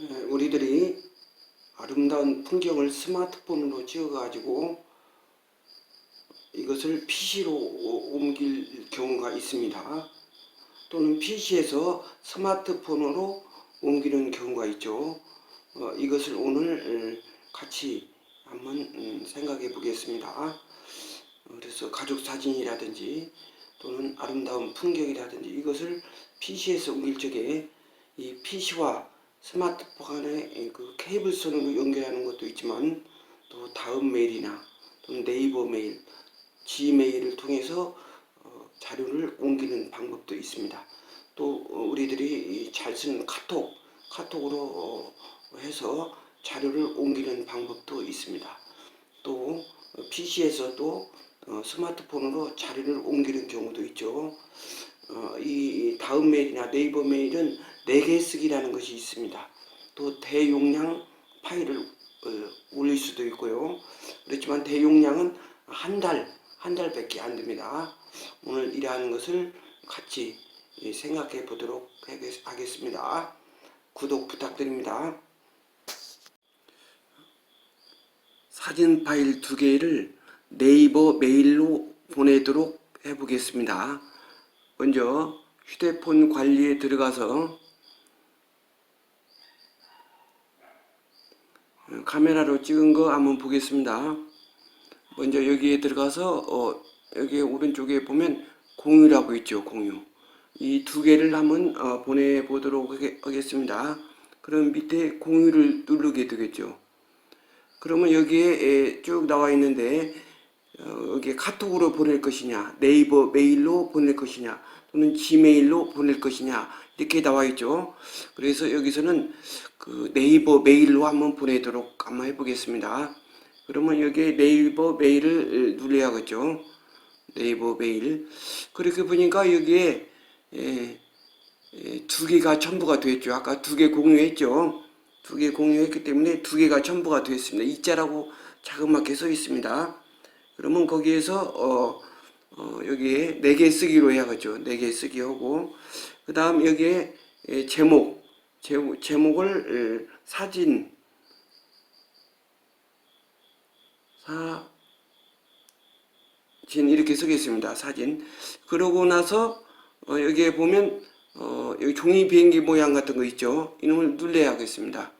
예, 우리들이 아름다운 풍경을 스마트폰으로 찍어가지고 이것을 PC로 옮길 경우가 있습니다. 또는 PC에서 스마트폰으로 옮기는 경우가 있죠. 어, 이것을 오늘 어, 같이 한번 음, 생각해 보겠습니다. 어, 그래서 가족 사진이라든지 또는 아름다운 풍경이라든지 이것을 PC에서 옮길 적에 이 PC와 스마트폰 간의 그 케이블선으로 연결하는 것도 있지만 또 다음 메일이나 또는 네이버 메일, 지메일을 통해서 어, 자료를 옮기는 방법도 있습니다. 또 어, 우리들이 잘 쓰는 카톡, 카톡으로 어, 해서 자료를 옮기는 방법도 있습니다. 또 PC에서도 어, 스마트폰으로 자료를 옮기는 경우도 있죠. 어, 이 다음 메일이나 네이버 메일은 4개 쓰기라는 것이 있습니다. 또 대용량 파일을 어, 올릴 수도 있고요. 그렇지만 대용량은 한 달, 한 달밖에 안 됩니다. 오늘 이러한 것을 같이 예, 생각해 보도록 하겠- 하겠습니다. 구독 부탁드립니다. 사진 파일 두 개를 네이버 메일로 보내도록 해보겠습니다. 먼저 휴대폰 관리에 들어가서 카메라로 찍은 거 한번 보겠습니다. 먼저 여기에 들어가서 어, 여기 오른쪽에 보면 공유라고 있죠. 공유. 이 두 개를 한번 어, 보내보도록 하겠습니다. 그럼 밑에 공유를 누르게 되겠죠. 그러면 여기에 에, 쭉 나와 있는데 어, 여기 카톡으로 보낼 것이냐, 네이버 메일로 보낼 것이냐, 또는 지메일로 보낼 것이냐 이렇게 나와 있죠. 그래서 여기서는 그 네이버 메일로 한번 보내도록 한번 해보겠습니다. 그러면 여기에 네이버 메일을 눌러야겠죠. 네이버 메일. 그렇게 보니까 여기에 예, 예, 두 개가 첨부가 됐죠. 아까 두 개 공유했죠. 두 개 공유했기 때문에 두 개가 첨부가 됐습니다. 이자라고 자그맣게 써 있습니다. 그러면 거기에서 어, 어, 여기에 네 개 쓰기로 해야겠죠. 네 개 쓰기 하고 그 다음 여기에 예, 제목 제목 제목을 예, 사진 사진 이렇게 쓰겠습니다. 사진 그러고 나서 어, 여기에 보면 어, 여기 종이 비행기 모양 같은 거 있죠. 이놈을 눌러야겠습니다.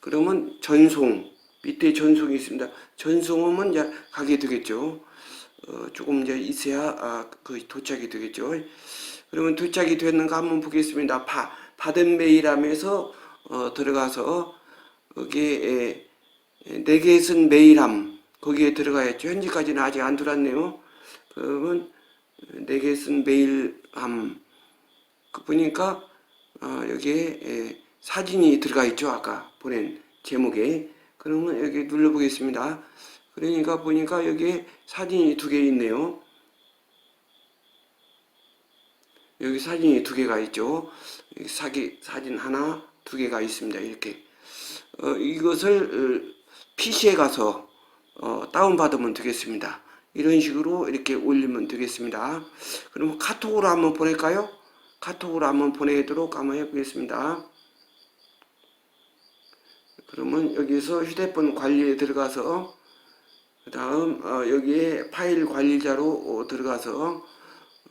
그러면 전송 밑에 전송이 있습니다. 전송하면 이제 가게 되겠죠. 어, 조금 이제 있어야 아, 그 도착이 되겠죠. 그러면 도착이 됐는가 한번 보겠습니다. 바, 메일함에서 어, 들어가서 여기에 네개 쓴 메일함 거기에 들어가야죠. 현재까지는 아직 안 들어왔네요. 그러면 네개 쓴 메일함 그 보니까 어, 여기에 에, 사진이 들어가 있죠. 아까 보낸 제목에. 그러면 여기 눌러보겠습니다. 그러니까 보니까 여기에 사진이 두 개 있네요. 여기 사진이 두 개가 있죠. 사기, 사진 하나, 두 개가 있습니다. 이렇게. 어, 이것을 PC에 가서 어, 다운받으면 되겠습니다. 이런 식으로 이렇게 올리면 되겠습니다. 그러면 카톡으로 한번 보낼까요? 카톡으로 한번 보내도록 한번 해보겠습니다. 그러면 여기서 휴대폰 관리에 들어가서 그 다음 어, 여기에 파일 관리자로 어, 들어가서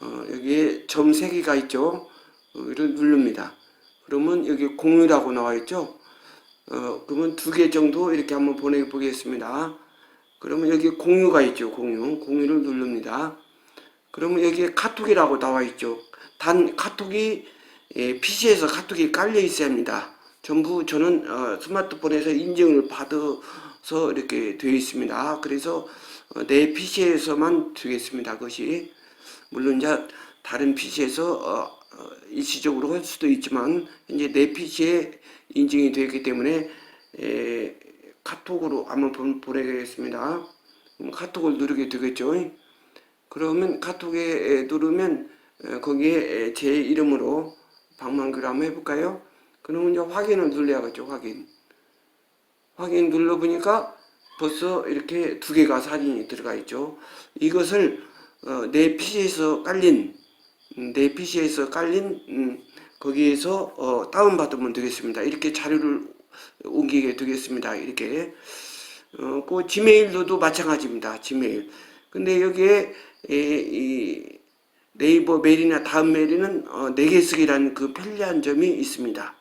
어, 여기에 점세 개가 있죠. 어, 이를 누릅니다. 그러면 여기 공유라고 나와 있죠. 어, 그러면 두 개 정도 이렇게 한번 보내보겠습니다. 그러면 여기 공유가 있죠. 공유. 공유를 누릅니다. 그러면 여기에 카톡이라고 나와 있죠. 단 카톡이 예, PC에서 카톡이 깔려 있어야 합니다. 전부 저는 어, 스마트폰에서 인증을 받아서 이렇게 되어 있습니다. 그래서 어, 내 PC에서만 되겠습니다. 그것이 물론 이제 다른 PC에서 어, 어, 일시적으로 할 수도 있지만 이제 내 PC에 인증이 되었기 때문에 에, 카톡으로 한번 보- 보내겠습니다. 카톡을 누르게 되겠죠. 그러면 카톡에 에, 누르면 에, 거기에 에, 제 이름으로 방문글 한번 해볼까요? 그러면 이제 확인을 눌러야겠죠. 확인. 확인 눌러보니까 벌써 이렇게 두 개가 사진이 들어가 있죠. 이것을 어, 내 PC에서 깔린 음, 내 PC에서 깔린 음, 거기에서 어, 다운받으면 되겠습니다. 이렇게 자료를 옮기게 되겠습니다. 이렇게 어, 그 지메일로도 마찬가지입니다. 지메일. 근데 여기에 에, 이 네이버 메일이나 다음 메일에는 어, 4개 쓰기라는 그 편리한 점이 있습니다.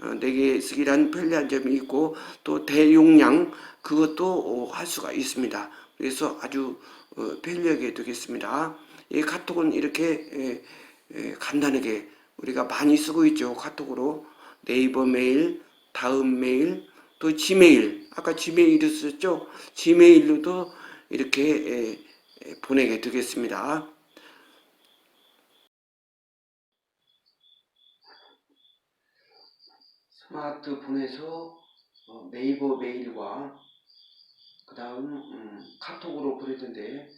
어, 4개 쓰기라는 편리한 점이 있고 또 대용량 그것도 어, 할 수가 있습니다. 그래서 아주 어, 편리하게 되겠습니다. 이 카톡은 이렇게 에, 에, 간단하게 우리가 많이 쓰고 있죠. 카톡으로 네이버 메일, 다음 메일, 또 지메일. 아까 지메일을 썼죠. 지메일로도 이렇게 에, 에, 보내게 되겠습니다. 스마트폰에서 어, 네이버 메일과 그 다음 카톡으로 보내던데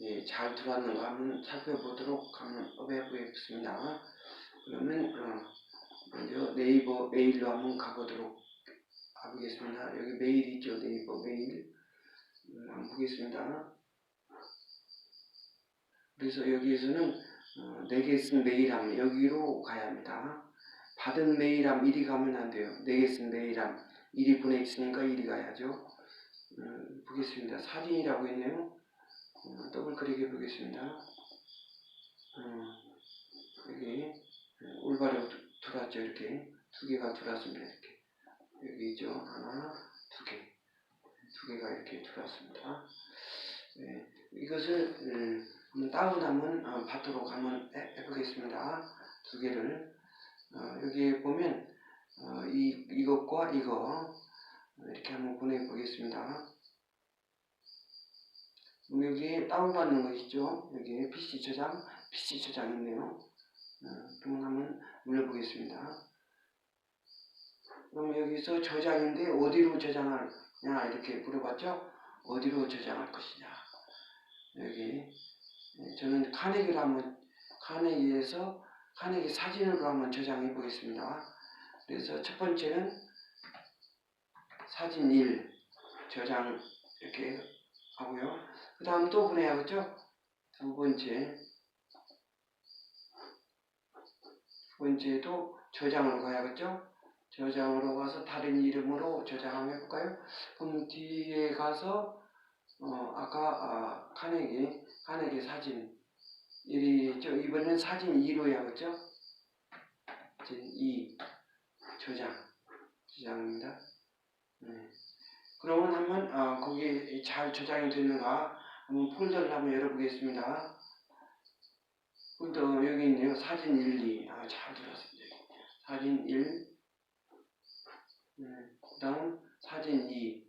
예, 잘 들어왔는가 한번 살펴보도록 해보겠습니다. 그러면 어, 먼저 네이버 메일로 한번 가보도록 가보겠습니다. 여기 메일 있죠 네이버 메일 음, 한번 보겠습니다. 그래서 여기에서는 어, 네개 쓴 메일함 여기로 가야 합니다. 받은 메일함 이리 가면 안 돼요. 네개 쓴 메일함 이리 보내있으니까 이리 가야죠. 음, 보겠습니다. 사진이라고 있네요. 음, 더블 클릭해 보겠습니다. 음, 여기 음, 올바로 두- 들어왔죠. 이렇게 두 개가 들어왔습니다. 이렇게 여기 있죠. 하나, 두 개, 두 개가 이렇게 들어왔습니다. 네, 이것을 음, 한번 다운하면 어, 받도록 한번 해, 해보겠습니다. 두 개를 어, 여기에 보면 어, 이 이것과 이거 이렇게 한번 보내 보겠습니다. 그럼 여기 다운받는 거 있죠? 여기 PC 저장, PC 저장 있네요. 어, 그럼 한번 눌러보겠습니다. 그럼 여기서 저장인데 어디로 저장하냐 이렇게 물어봤죠? 어디로 저장할 것이냐. 여기 예, 저는 카네기로 한번 카네기에서 카네기 사진으로 한번 저장해 보겠습니다. 그래서 첫 번째는 사진 1 저장 이렇게 하고요. 그 다음 또 보내야겠죠? 두 번째 두 번째도 저장으로 가야겠죠? 저장으로 가서 다른 이름으로 저장 한번 해볼까요? 그럼 뒤에 가서 어, 아까 아, 카네기 카네기 사진 1이 있죠? 이번엔 사진 2로 해야겠죠? 사진 2 저장 저장입니다. 네. 그러면 한번 아, 거기에 잘 저장이 됐는가 한번 폴더를 한번 열어보겠습니다. 폴더 여기 있네요. 사진 1, 2. 아, 잘 들었습니다. 사진 1. 네. 그 다음 사진 2.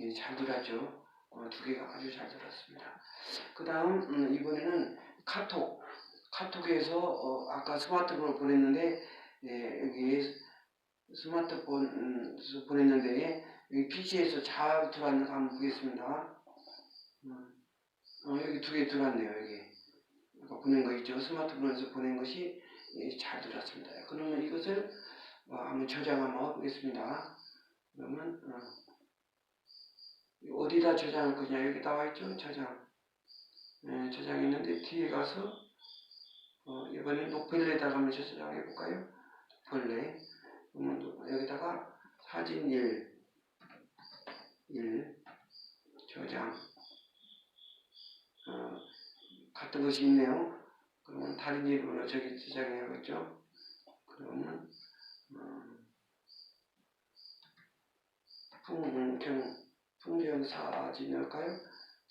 예, 잘 들었죠. 어, 두 개가 아주 잘 들었습니다. 그 다음 음, 이번에는 카톡. 카톡에서 어, 아까 스마트폰을 보냈는데 예, 여기 스마트폰에서 보냈는데 여기 PC에서 잘 들어왔는가 한번 보겠습니다. 음, 어, 여기 두 개 들어왔네요. 여기 아까 보낸 거 있죠. 스마트폰에서 보낸 것이 예, 잘 들어왔습니다. 그러면 이것을 어, 한번 저장 한번 해보겠습니다. 그러면 어, 어디다 저장할 거냐 여기 나와 있죠. 저장 예, 저장했는데 뒤에 가서 어, 이번엔 노펠레에다가 한번 저장해 볼까요? 또 여기다가 사진 1 1 저장 어, 같은 것이 있네요. 그러면 다른 이름으로 저기 저장해야겠죠. 그러면 음, 풍경 풍경 사진일까요?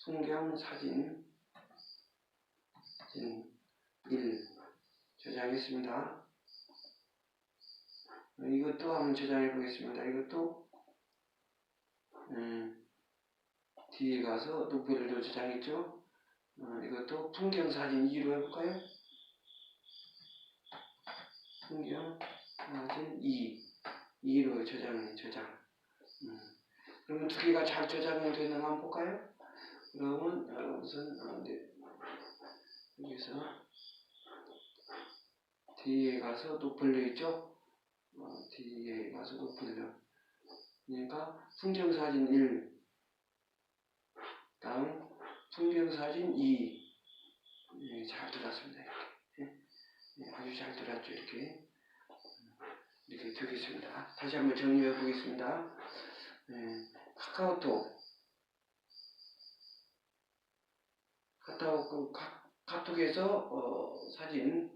풍경 사진 사진 1 저장했습니다. 어, 이것도 한번 저장해 보겠습니다. 이것도 음, 뒤에 가서 노벨도 저장했죠. 어, 이것도 풍경 사진 2로 해볼까요? 풍경 사진 2 2로 저장해 저장. 음. 그러면 두 개가 잘 저장이 되는 가 한번 볼까요? 그러면 어, 우선 어, 네. 여기서 뒤에 가서 노플레 있죠? 어, 뒤에 가서 노플레 그러니까 풍경사진 1 다음 풍경사진 2 예, 잘 들었습니다. 이렇게. 예. 네, 아주 잘 들었죠 이렇게 이렇게 되겠습니다. 다시 한번 정리해 보겠습니다. 네, 카카오톡 카카오톡 카, 카톡에서 어, 사진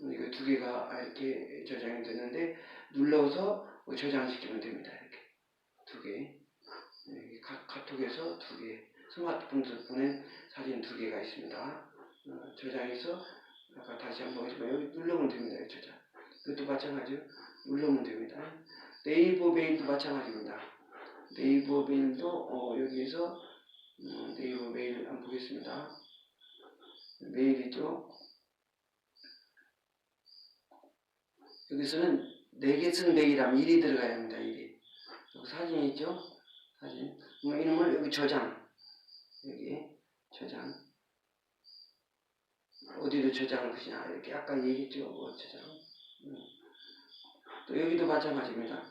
이거 두 개가 이렇게 저장이 되는데 눌러서 저장시키면 됩니다. 이렇게 두 개. 카, 카톡에서 두 개. 스마트폰에서 보낸 사진 두 개가 있습니다. 어, 저장해서 아까 다시 한번 보시면 여기 누르면 됩니다. 이 저장. 이것도 마찬가지로 누르면 됩니다. 네이버 메일도 마찬가지입니다. 네이버 메일도 어, 여기에서 음, 네이버 메일 한번 보겠습니다. 메일이죠. 여기서는 네개쓴 메일하면 1이 들어가야 합니다. 1이. 여기 사진 있죠? 사진. 뭐 이름을 여기 저장. 여기 저장. 어디로 저장할 것이냐. 이렇게 아까 얘기했죠. 뭐 저장. 음. 또 여기도 마찬가지입니다.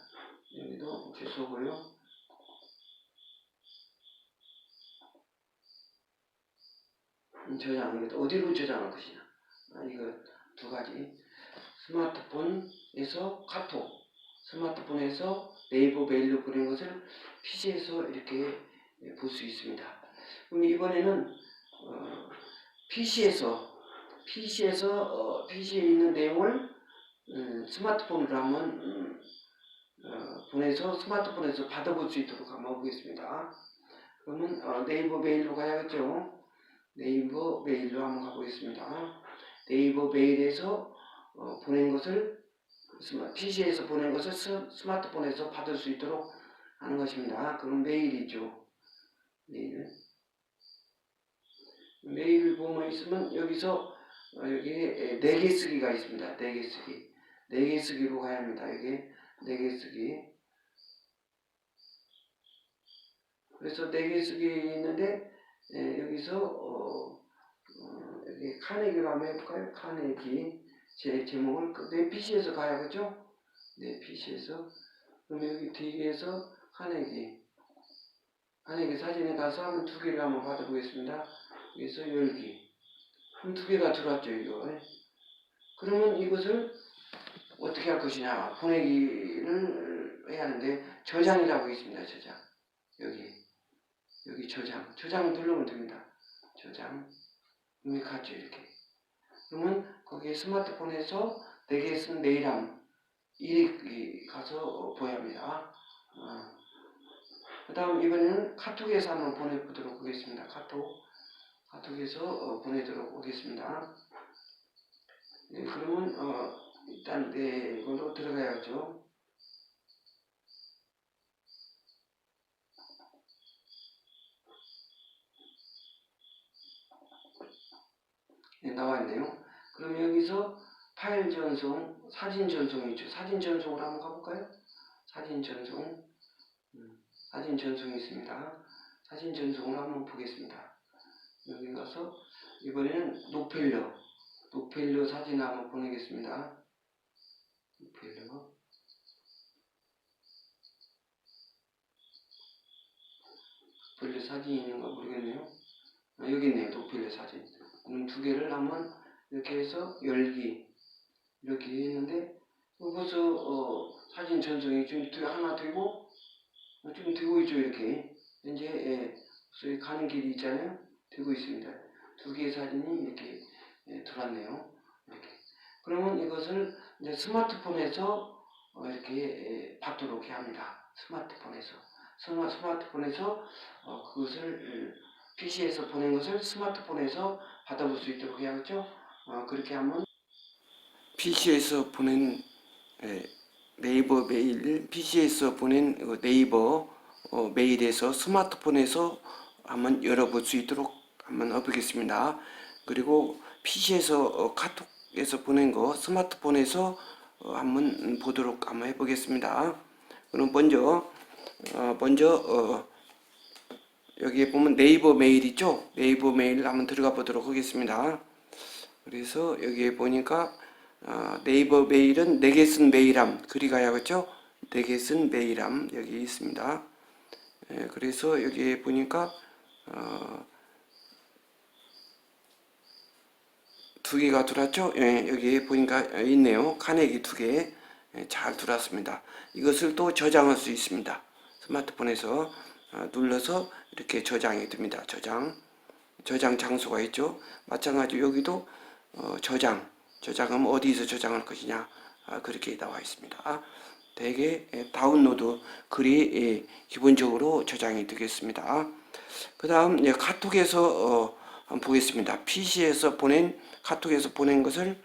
여기도 주소고요. 음, 저장. 이것도 어디로 저장할 것이냐. 아, 이거 두 가지. 스마트폰에서 카톡, 스마트폰에서 네이버 메일로 보낸 것을 PC에서 이렇게 볼 수 있습니다. 그럼 이번에는 어, PC에서 PC에서 어, PC에 있는 내용을 음, 스마트폰으로 한번 음, 어, 보내서 스마트폰에서 받아볼 수 있도록 한번 보겠습니다. 그러면 어, 네이버 메일로 가야겠죠. 네이버 메일로 한번 가보겠습니다. 네이버 메일에서 어, 보낸 것을 PC에서 보낸 것을 스, 스마트폰에서 받을 수 있도록 하는 것입니다. 그건 메일이죠. 메일. 메일 보면 있으면 여기서 어, 여기 네 개 쓰기가 있습니다. 네 개 쓰기. 네 개 쓰기로 가야 합니다. 여기 네개 쓰기. 그래서 네 개 쓰기 있는데 예, 여기서 어, 어, 여기 카네기로 한번 해볼까요? 카네기. 제 제목을 그- 내 PC에서 가야겠죠? 내 PC에서. 그럼 여기 뒤에서 카네기 카네기 사진에 가서 한번 두 개를 한번 받아보겠습니다. 여기서 열기 그럼 두 개가 들어왔죠 이거 그러면 이것을 어떻게 할 것이냐? 보내기를 해야 하는데 저장이라고 있습니다 저장. 여기 여기 저장. 저장 누르면 됩니다. 저장. 이미 갔죠 이렇게 그러면 거기에 스마트폰에서 내게 쓴 메일함 일이 가서 보여야 합니다. 그 다음 이번에는 카톡에서 한번 보내보도록 하겠습니다. 카톡 카톡에서 어, 보내도록 하겠습니다. 네, 그러면 어, 일단 네 이걸로 들어가야죠. 네, 나와 있네요. 그럼 여기서 파일 전송, 사진 전송이 있죠. 사진 전송으로 한번 가볼까요? 사진 전송, 음, 사진 전송이 있습니다. 사진 전송으로 한번 보겠습니다. 여기 가서 이번에는 노펠러, 노펠러 사진 한번 보내겠습니다. 노펠러. 노펠러 사진이 있는가 모르겠네요. 아, 여기 있네요. 노펠러 사진. 그럼 두 개를 한번 이렇게 해서 열기 이렇게 했는데 벌써 어, 사진 전송이 좀 되- 하나 되고 어, 좀 되고 있죠 이렇게. 이제 예, 소위 가는 길이 있잖아요. 되고 있습니다. 두 개의 사진이 이렇게 예, 들어왔네요. 이렇게. 그러면 이것을 이제 스마트폰에서 어, 이렇게 예, 받도록 해야 합니다. 스마트폰에서. 스마, 스마트폰에서 어, 그것을 PC에서 보낸 것을 스마트폰에서 받아볼 수 있도록 해야겠죠 어, 그렇게 하면 PC에서 보낸 에, 네이버 메일, PC에서 보낸 그 네이버 어, 메일에서 스마트폰에서 한번 열어볼 수 있도록 한번 해보겠습니다. 그리고 PC에서 어, 카톡에서 보낸 거 스마트폰에서 어, 한번 보도록 한번 해보겠습니다. 그럼 먼저 어, 먼저 어, 여기에 보면 네이버 메일 있죠? 네이버 메일 한번 들어가 보도록 하겠습니다. 그래서 여기에 보니까 어, 네이버 메일은 내게 쓴 메일함 그리 가야겠죠? 내게 쓴 메일함 여기 있습니다. 예, 그래서 여기에 보니까 어, 두 개가 들어왔죠? 예, 여기 보니까 있네요. 카네기 두 개. 예, 잘 들어왔습니다. 이것을 또 저장할 수 있습니다. 스마트폰에서 어, 눌러서 이렇게 저장이 됩니다. 저장. 저장 장소가 있죠. 마찬가지로 여기도 어, 저장. 저장하면 어디서 저장할 것이냐. 아, 그렇게 나와 있습니다. 대개 예, 다운로드 글이 예, 기본적으로 저장이 되겠습니다. 그 다음 예, 카톡에서 어, 한번 보겠습니다. PC에서 보낸 카톡에서 보낸 것을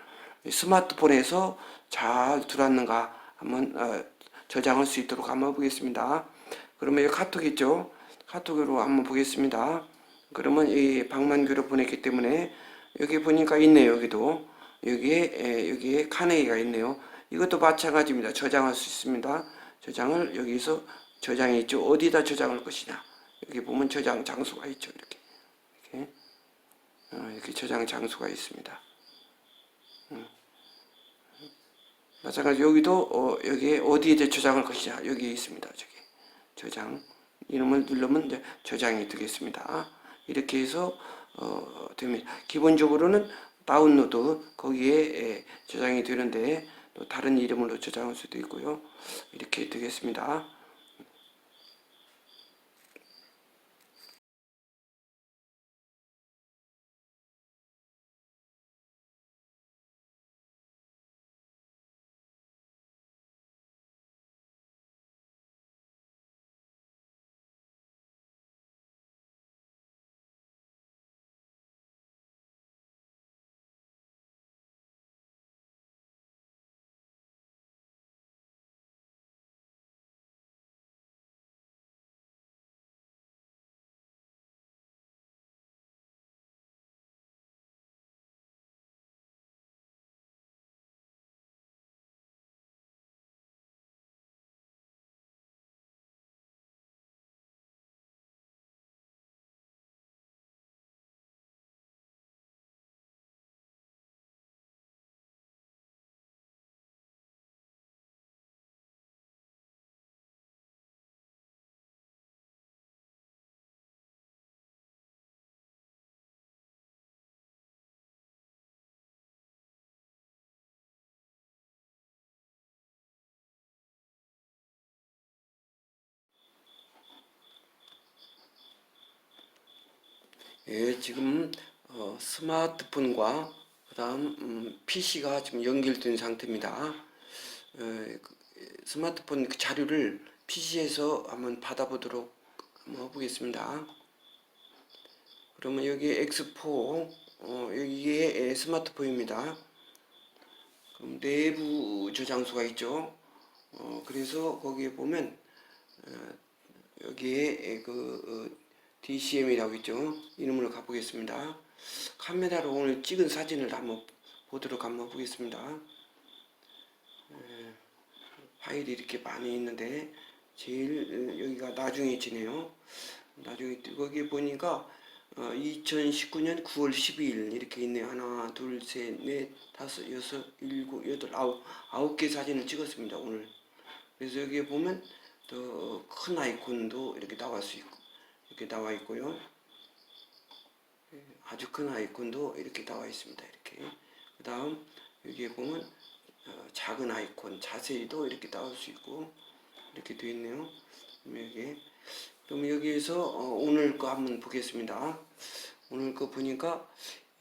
스마트폰에서 잘 들어왔는가 한번 어, 저장할 수 있도록 한번 보겠습니다. 그러면 여기 카톡 있죠? 카톡으로 한번 보겠습니다. 그러면 이 방만규로 보냈기 때문에 여기 보니까 있네요. 여기도 여기에 에, 여기에 카네이가 있네요. 이것도 마찬가지입니다. 저장할 수 있습니다. 저장을 여기서 저장이 있죠. 어디다 저장할 것이냐. 여기 보면 저장 장소가 있죠. 이렇게 이렇게 어, 이렇게 저장 장소가 있습니다. 음. 마찬가지 여기도 어, 여기에 어디에 저장할 것이냐 여기 있습니다. 저기 저장 이름을 누르면 이제 저장이 되겠습니다. 이렇게 해서 어, 됩니다. 기본적으로는 다운로드 거기에 에, 저장이 되는데 또 다른 이름으로 저장할 수도 있고요. 이렇게 되겠습니다. 예, 지금 어, 스마트폰과 그다음 음, PC가 지금 연결된 상태입니다. 어, 그, 스마트폰 그 자료를 PC에서 한번 받아보도록 한번 해보겠습니다. 그러면 여기 X4 어, 여기에 스마트폰입니다. 그럼 내부 저장소가 있죠. 어, 그래서 거기에 보면 어, 여기에 그 어, DCM이라고 있죠. 이름으로 가보겠습니다. 카메라로 오늘 찍은 사진을 한번 보도록 한번 보겠습니다. 에, 파일이 이렇게 많이 있는데 제일 여기가 나중에 지네요. 나중에 거기 보니까 어, 2019년 9월 12일 이렇게 있네요. 하나, 둘, 셋, 넷, 다섯, 여섯, 일곱, 여덟, 아홉 아홉 개 사진을 찍었습니다. 오늘. 그래서 여기에 보면 더큰 아이콘도 이렇게 나올 수 있고 이렇게 나와 있고요. 예, 아주 큰 아이콘도 이렇게 나와 있습니다. 이렇게. 그 다음 여기에 보면 어, 작은 아이콘 자세히도 이렇게 나올 수 있고 이렇게 되어 있네요. 여기 그럼 여기에서 어, 오늘 거 한번 보겠습니다. 오늘 거 보니까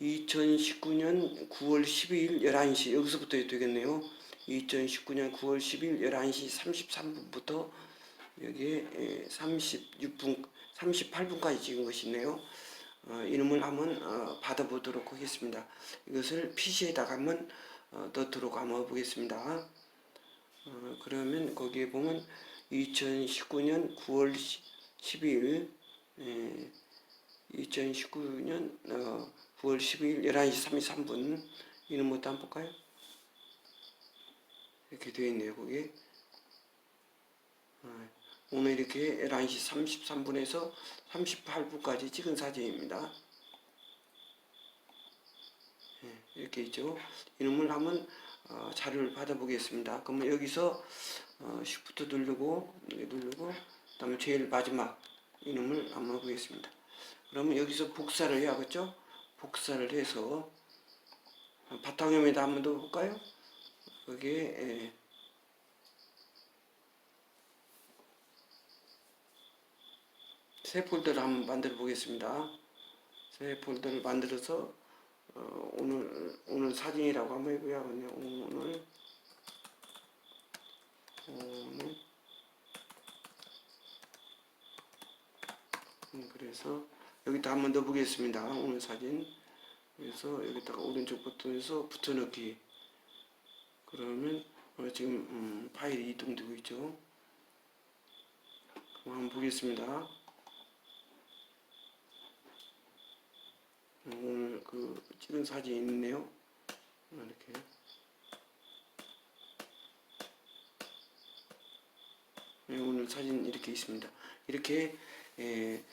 2019년 9월 12일 11시 여기서부터 되겠네요. 2019년 9월 10일 11시 33분부터 여기에 36분 38분까지 찍은 것이 있네요. 어, 이름을 한번 어, 받아보도록 하겠습니다. 이것을 PC에다가 한번 어, 넣도록 한번 보겠습니다. 어, 그러면 거기에 보면 2019년 9월 12일 예, 2019년 어, 9월 12일 11시 33분 이름부터 한번 볼까요? 이렇게 되어 있네요. 거기에 어, 오늘 이렇게 11시 33분에서 38분까지 찍은 사진입니다. 예, 이렇게 있죠. 이름을 한번 어, 자료를 받아보겠습니다. 그러면 여기서 어, Shift 누르고 누르고 그다음에 제일 마지막 이름을 한번 보겠습니다. 그러면 여기서 복사를 해야겠죠? 복사를 해서 바탕화면에다 한번 더 볼까요? 거기에 예. 새 폴더를 한번 만들어 보겠습니다. 새 폴더를 만들어서 어, 오늘 오늘 사진이라고 한번 해보야겠네요. 오늘 오늘 음, 그래서 여기다 한번 넣어 보겠습니다. 오늘 사진 그래서 여기다가 오른쪽 버튼에서 붙여넣기 그러면 어, 지금 음, 파일이 이동되고 있죠. 한번 보겠습니다. 오늘 그 찍은 사진이 있네요. 이렇게 네, 오늘 사진 이렇게 있습니다. 이렇게 에,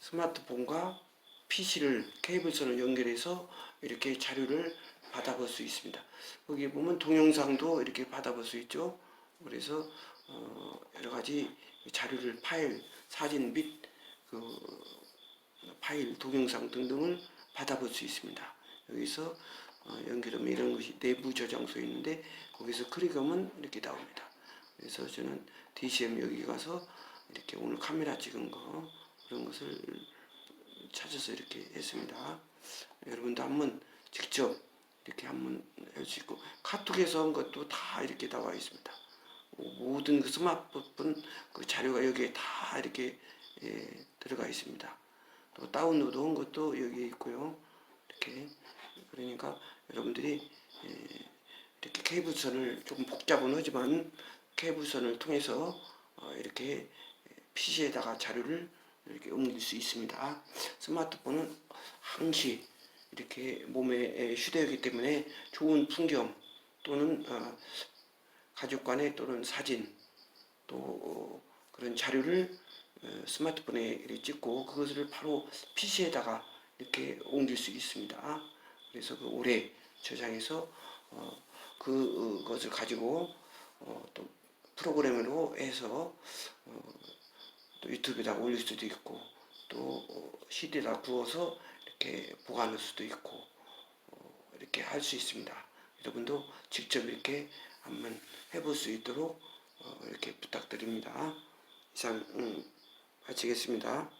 스마트폰과 PC를 케이블선을 연결해서 이렇게 자료를 받아볼 수 있습니다. 거기 보면 동영상도 이렇게 받아볼 수 있죠. 그래서 어, 여러 가지 자료를 파일, 사진 및그 파일, 동영상 등등을 받아볼 수 있습니다. 여기서 어, 연결하면 이런 것이 내부 저장소에 있는데 거기서 클릭하면 이렇게 나옵니다. 그래서 저는 DCM 여기 가서 이렇게 오늘 카메라 찍은 거 그런 것을 찾아서 이렇게 했습니다. 여러분도 한번 직접 이렇게 한번 할 수 있고 카톡에서 한 것도 다 이렇게 나와 있습니다. 모든 그 스마트폰 그 자료가 여기에 다 이렇게 예, 들어가 있습니다. 또 다운로드 한 것도 여기에 있고요. 이렇게 그러니까 여러분들이 예, 이렇게 케이블선을 조금 복잡은 하지만 케이블선을 통해서 어, 이렇게 PC에다가 자료를 이렇게 옮길 수 있습니다. 스마트폰은 항시 이렇게 몸에 휴대하기 때문에 좋은 풍경 또는 어, 가족 간의 또는 사진 또 어, 그런 자료를 어, 스마트폰에 찍고 그것을 바로 PC에다가 이렇게 옮길 수 있습니다. 그래서 그 오래 저장해서 어, 그것을 가지고 어, 또 프로그램으로 해서 어, 또 유튜브에다 올릴 수도 있고 또 어, CD에다 구워서 이렇게 보관할 수도 있고 어, 이렇게 할 수 있습니다. 여러분도 직접 이렇게 한번 해볼 수 있도록 어, 이렇게 부탁드립니다. 이상 음, 마치겠습니다.